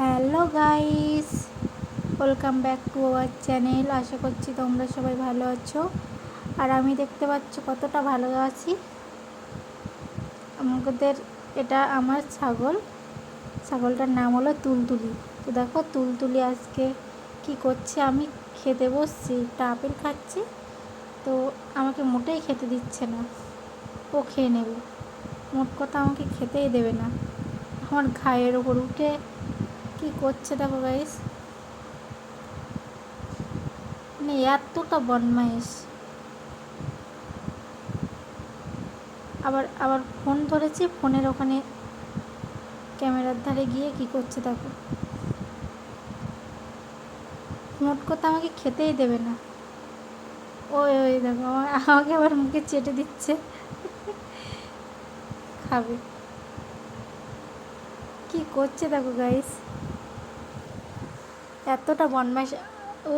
Hello guys, welcome back to our channel. আশা করছি তোমরা সবাই ভালো আছো। আর আমি দেখতে পাচ্ছ কতটা ভালো আছি। আমাদের এটা আমার ছাগল। ছাগলটার নাম হলো তুলতুলি। তো দেখো তুলতুলি আজকে কি করছে? আমি খেতে বসছি, একটা আপেল খাচ্ছি। তো আমাকে মোটেই খেতে দিচ্ছে না। ও খেয়ে নেবে। মোট কথা আমাকে খেতেই দেবে না। আমার ঘায়ের ওপর উঠে কি করছে দেখো গাইস মানে এতটা বদমাইশ। আবার আবার ফোন ধরেছি ফোনের ওখানে ক্যামেরার ধারে গিয়ে কি করছে দেখো। নোট করতে আমাকে খেতেই দেবে না। ওই ওই দেখো আমাকে আবার মুখে চেটে দিচ্ছে। খাবে। কি করছে দেখো গাইস এতটা বনমাস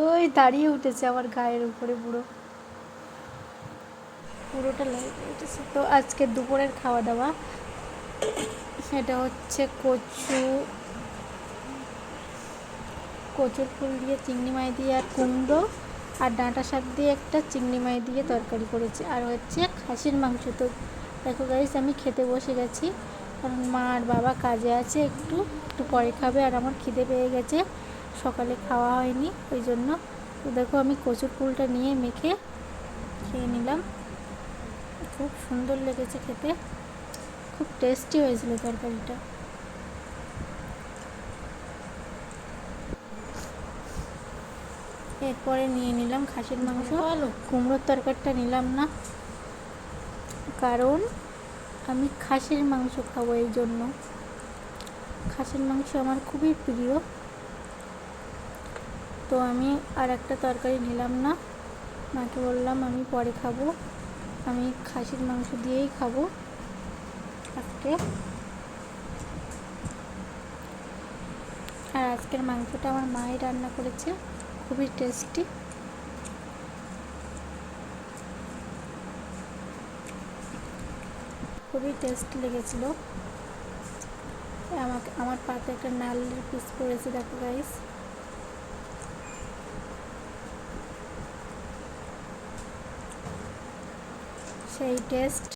ওই দাঁড়িয়ে উঠেছে আমার গায়ের উপরে পুরো। পুরোটা লাগিয়ে উঠেছে। তো আজকে দুপুরের খাওয়া দাওয়া সেটা হচ্ছে কচু। কচুর ফুল দিয়ে চিংড়ি মাই দিয়ে আর কুমড়ো আর ডাঁটা শাক দিয়ে একটা চিংড়ি মাই দিয়ে তরকারি করেছি। আর হচ্ছে খাসির মাংস। তো দেখো গাইস আমি খেতে বসে গেছি। কারণ মা আর বাবা কাজে আছে, একটু একটু পরে খাবে আর আমার খিদে পেয়ে গেছে। সকালে খাওয়া হয়নি ওই জন্য। তো দেখো আমি কচুর ফুলটা নিয়ে মেখে খেয়ে নিলাম। খুব সুন্দর লেগেছে খেতে। খুব টেস্টি হয়েছিল তরকারিটা। এরপরে নিয়ে নিলাম খাসির মাংস। কুমড়োর তরকারিটা নিলাম না। কারণ আমি খাসির মাংস খাব এই জন্য। খাসির মাংস আমার খুবই প্রিয়। তো আমি আর একটা তরকারি নিলাম না। মাকে বললাম, আমি পরে খাব। আমি খাসির মাংস দিয়েই খাব আজকে। আর আজকের মাংসটা আমার মাই রান্না করেছে। খুবই টেস্টি খুবই টেস্ট লেগেছিল। আমাকে, আমার পাতে একটা নালের পিস পড়েছে, দেখো গাইস সেই টেস্ট